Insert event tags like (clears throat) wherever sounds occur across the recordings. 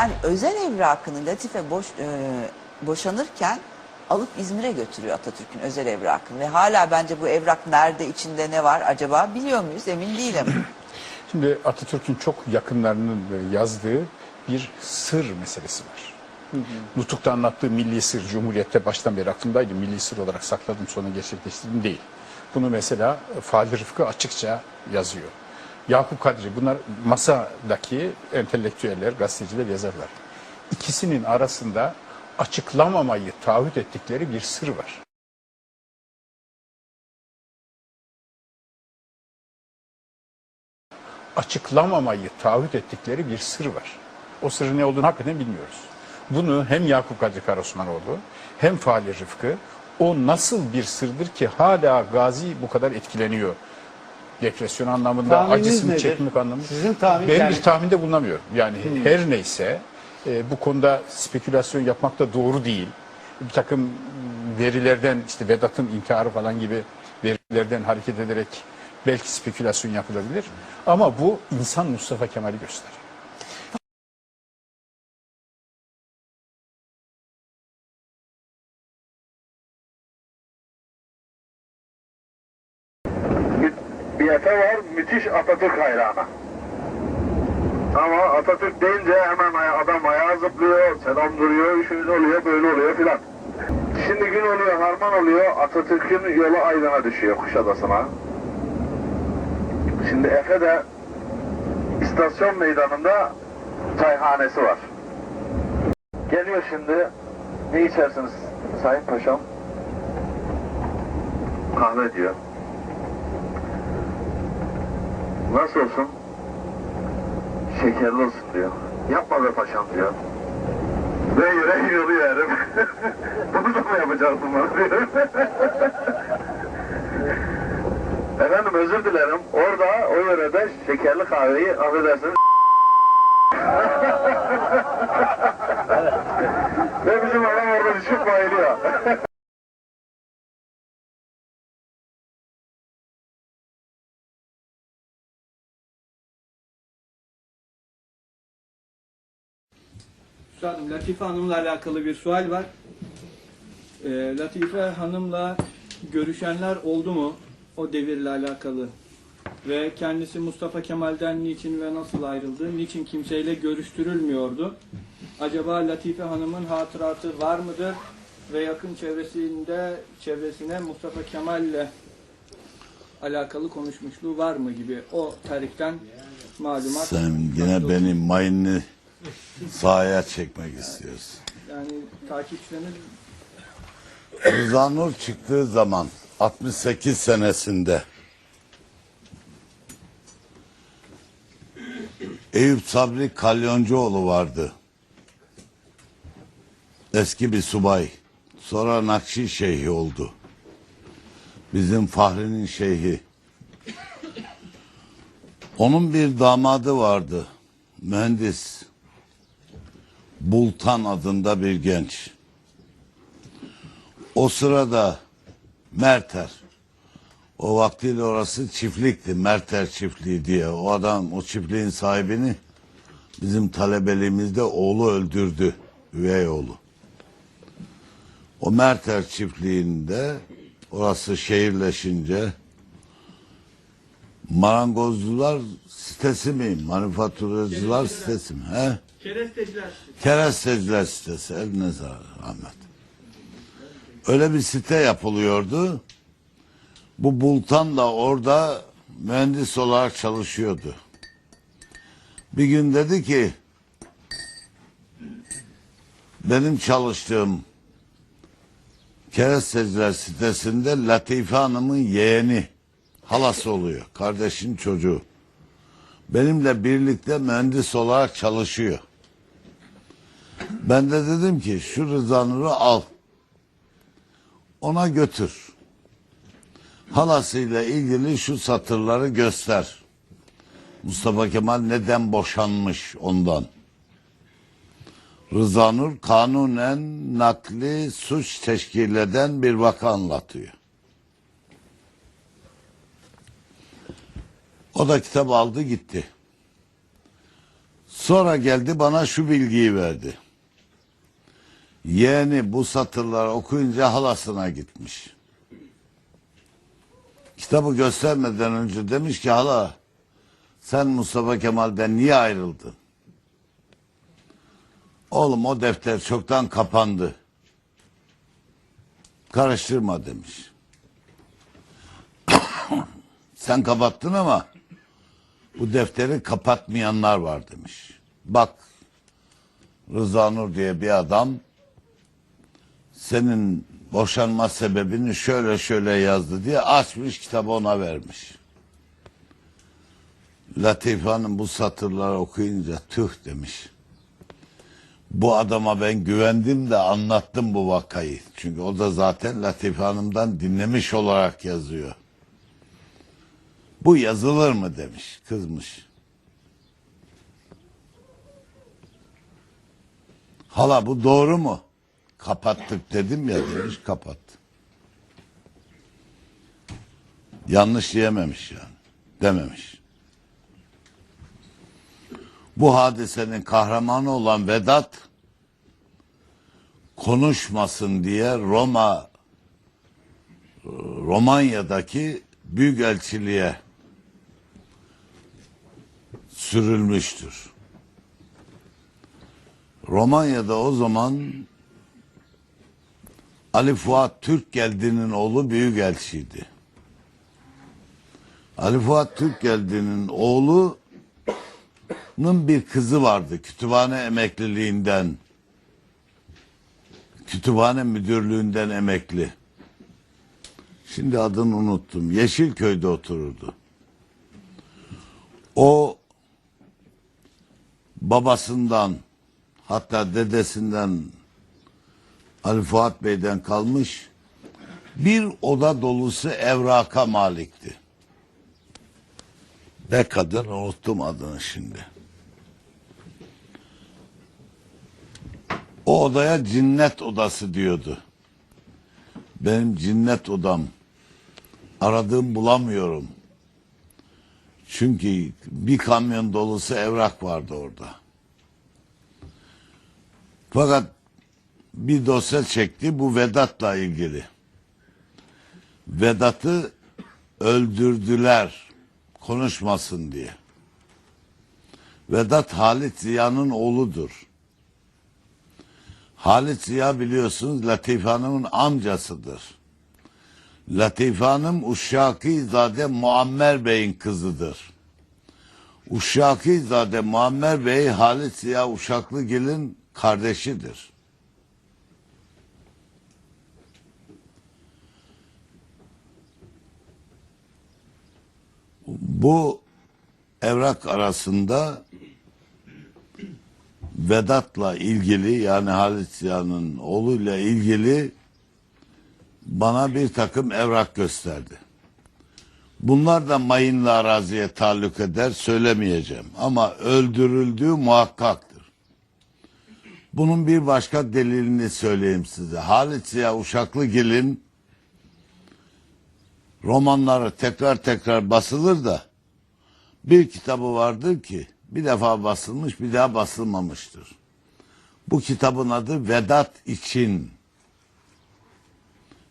Yani özel evrakını Latife boş, e, boşanırken alıp İzmir'e götürüyor Atatürk'ün özel evrakını. Ve hala bence bu evrak nerede, içinde ne var acaba biliyor muyuz emin değilim. (clears throat) Şimdi Atatürk'ün çok yakınlarının e, yazdığı bir sır meselesi var. Nutuk'ta anlattığı milli sır Cumhuriyet'te baştan beri aklımdaydı. Milli sır olarak sakladım sonra gerçekleştirdim değil. Bunu mesela Fahri Rıfkı açıkça yazıyor. Yakup Kadri bunlar masadaki entelektüeller, gazeteciler yazarlar. İkisinin arasında açıklamamayı taahhüt ettikleri bir sır var. açıklamamayı taahhüt ettikleri bir sır var. O sırrın ne olduğunu hakikaten bilmiyoruz. Bunu hem Yakup Kadri Karosmanoğlu hem Fahri Rıfkı o nasıl bir sırdır ki hala Gazi bu kadar etkileniyor? Depresyon anlamında, Tahmininiz acısını nedir? çekmek anlamında. Sizin tahmin- Ben yani- bir tahminde bulunamıyorum. Yani her neyse e, bu konuda spekülasyon yapmak da doğru değil. Bir takım verilerden işte Vedat'ın intiharı falan gibi verilerden hareket ederek belki spekülasyon yapılabilir. Ama bu insan Mustafa Kemal'i gösterir. Müthiş Atatürk hayranı. Ama Atatürk deyince hemen adam ayağa zıplıyor, selam duruyor, şöyle oluyor, böyle oluyor filan. Şimdi gün oluyor, harman oluyor, Atatürk'ün yolu Aydın'a düşüyor Kuşadası'na. Şimdi Efe de istasyon meydanında çayhanesi var. Geliyor şimdi, ne içersiniz Sayın Paşam? Kahve diyor. Nasıl olsun? Şekerli olsun diyor. Yapma be paşam diyor. Ve yüreği yoluyor herif. (laughs) Bunu da mı yapacaksın bana diyor. (laughs) Efendim özür dilerim. Orada o yörede şekerli kahveyi affedersiniz (laughs) Ve bizim adam orada düşüp bayılıyor. Üstadım Latife Hanım'la alakalı bir sual var. Ee, Latife Hanım'la görüşenler oldu mu o devirle alakalı? Ve kendisi Mustafa Kemal'den niçin ve nasıl ayrıldı? Niçin kimseyle görüştürülmüyordu? Acaba Latife Hanım'ın hatıratı var mıdır? Ve yakın çevresinde çevresine Mustafa Kemal'le alakalı konuşmuşluğu var mı gibi o tarihten malumat. Sen yine benim mayını sahaya çekmek istiyorsun. Yani takipçilerimiz Rıza Nur çıktığı zaman 68 senesinde Eyüp Sabri Kalyoncuoğlu vardı. Eski bir subay. Sonra Nakşi Şeyhi oldu. Bizim Fahri'nin şeyhi. Onun bir damadı vardı. Mühendis. Bultan adında bir genç. O sırada Merter. O vaktiyle orası çiftlikti. Merter çiftliği diye. O adam o çiftliğin sahibini bizim talebeliğimizde oğlu öldürdü. Üvey oğlu. O Merter çiftliğinde orası şehirleşince marangozcular sitesi mi? Manifaturacılar sitesi mi? He? Keresteciler Keresteciler sitesi. Eline Ahmet. Öyle bir site yapılıyordu. Bu Bultan da orada mühendis olarak çalışıyordu. Bir gün dedi ki benim çalıştığım Keresteciler sitesinde Latife Hanım'ın yeğeni halası oluyor. Kardeşin çocuğu. Benimle birlikte mühendis olarak çalışıyor. Ben de dedim ki şu Rıza Nur'u al. Ona götür. Halasıyla ilgili şu satırları göster. Mustafa Kemal neden boşanmış ondan. Rıza Nur kanunen nakli suç teşkil eden bir vaka anlatıyor. O da kitap aldı gitti. Sonra geldi bana şu bilgiyi verdi. Yeğeni bu satırları okuyunca halasına gitmiş. Kitabı göstermeden önce demiş ki hala sen Mustafa Kemal'den niye ayrıldın? Oğlum o defter çoktan kapandı. Karıştırma demiş. (clears throat) Sen kapattın ama bu defteri kapatmayanlar var demiş. Bak Rıza Nur diye bir adam senin boşanma sebebini şöyle şöyle yazdı diye açmış kitabı ona vermiş. Latife Hanım bu satırları okuyunca tüh demiş. Bu adama ben güvendim de anlattım bu vakayı. Çünkü o da zaten Latife Hanım'dan dinlemiş olarak yazıyor. Bu yazılır mı demiş, kızmış. Hala bu doğru mu? Kapattık dedim ya demiş kapat. Yanlış diyememiş yani. Dememiş. Bu hadisenin kahramanı olan Vedat konuşmasın diye Roma Romanya'daki büyükelçiliğe sürülmüştür. Romanya'da o zaman Ali Fuat Türkgeldi'nin oğlu büyükelçiydi. Ali Fuat Türkgeldi'nin oğlunun bir kızı vardı kütüphane emekliliğinden. Kütüphane müdürlüğünden emekli. Şimdi adını unuttum. Yeşilköy'de otururdu. O babasından hatta dedesinden Ali Fuat Bey'den kalmış bir oda dolusu evraka malikti. Ne kadın unuttum adını şimdi. O odaya cinnet odası diyordu. Benim cinnet odam. Aradığım bulamıyorum. Çünkü bir kamyon dolusu evrak vardı orada. Fakat bir dosya çekti bu Vedat'la ilgili. Vedat'ı öldürdüler konuşmasın diye. Vedat Halit Ziya'nın oğludur. Halit Ziya biliyorsunuz Latife Hanım'ın amcasıdır. Latife Hanım Uşşakizade Muammer Bey'in kızıdır. Uşşakizade Muammer Bey Halit Ziya Uşaklıgil'in kardeşidir. Bu evrak arasında Vedat'la ilgili yani Halit Ziya'nın oğluyla ilgili bana bir takım evrak gösterdi. Bunlar da mayınlı araziye taalluk eder söylemeyeceğim ama öldürüldüğü muhakkaktır. Bunun bir başka delilini söyleyeyim size. Halit Ziya Uşaklıgil'in romanları tekrar tekrar basılır da bir kitabı vardır ki bir defa basılmış bir daha basılmamıştır. Bu kitabın adı Vedat için.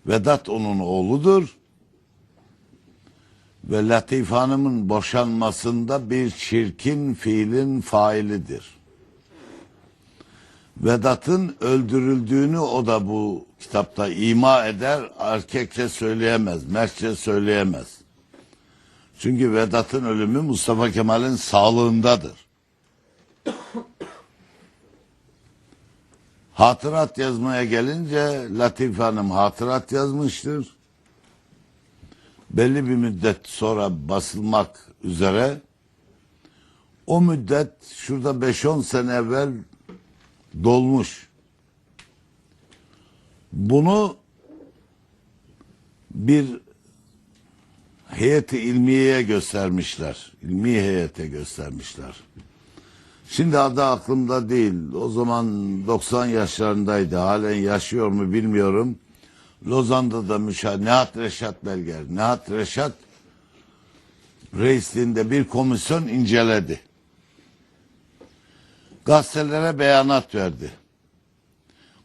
Vedat onun oğludur. Ve Latife Hanım'ın boşanmasında bir çirkin fiilin failidir. Vedat'ın öldürüldüğünü o da bu kitapta ima eder, erkekçe söyleyemez, mertçe söyleyemez. Çünkü Vedat'ın ölümü Mustafa Kemal'in sağlığındadır. Hatırat yazmaya gelince Latife Hanım hatırat yazmıştır. Belli bir müddet sonra basılmak üzere o müddet şurada 5-10 sene evvel dolmuş. Bunu bir heyeti ilmiyeye göstermişler. İlmi heyete göstermişler. Şimdi adı aklımda değil. O zaman 90 yaşlarındaydı. Halen yaşıyor mu bilmiyorum. Lozan'da da müşahede. Nihat Reşat Belger. Nihat Reşat reisliğinde bir komisyon inceledi. gazetelere beyanat verdi.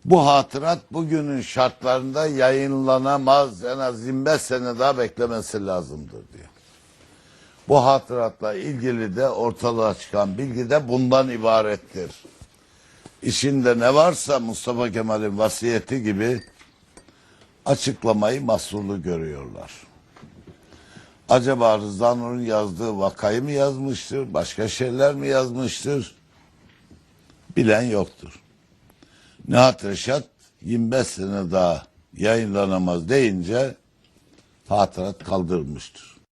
Bu hatırat bugünün şartlarında yayınlanamaz. En az 25 sene daha beklemesi lazımdır diyor. Bu hatıratla ilgili de ortalığa çıkan bilgi de bundan ibarettir. İçinde ne varsa Mustafa Kemal'in vasiyeti gibi açıklamayı mahsurlu görüyorlar. Acaba Rıza Nur'un yazdığı vakayı mı yazmıştır, başka şeyler mi yazmıştır? Bilen yoktur. Nihat Reşat 25 sene daha yayınlanamaz deyince hatırat kaldırmıştır.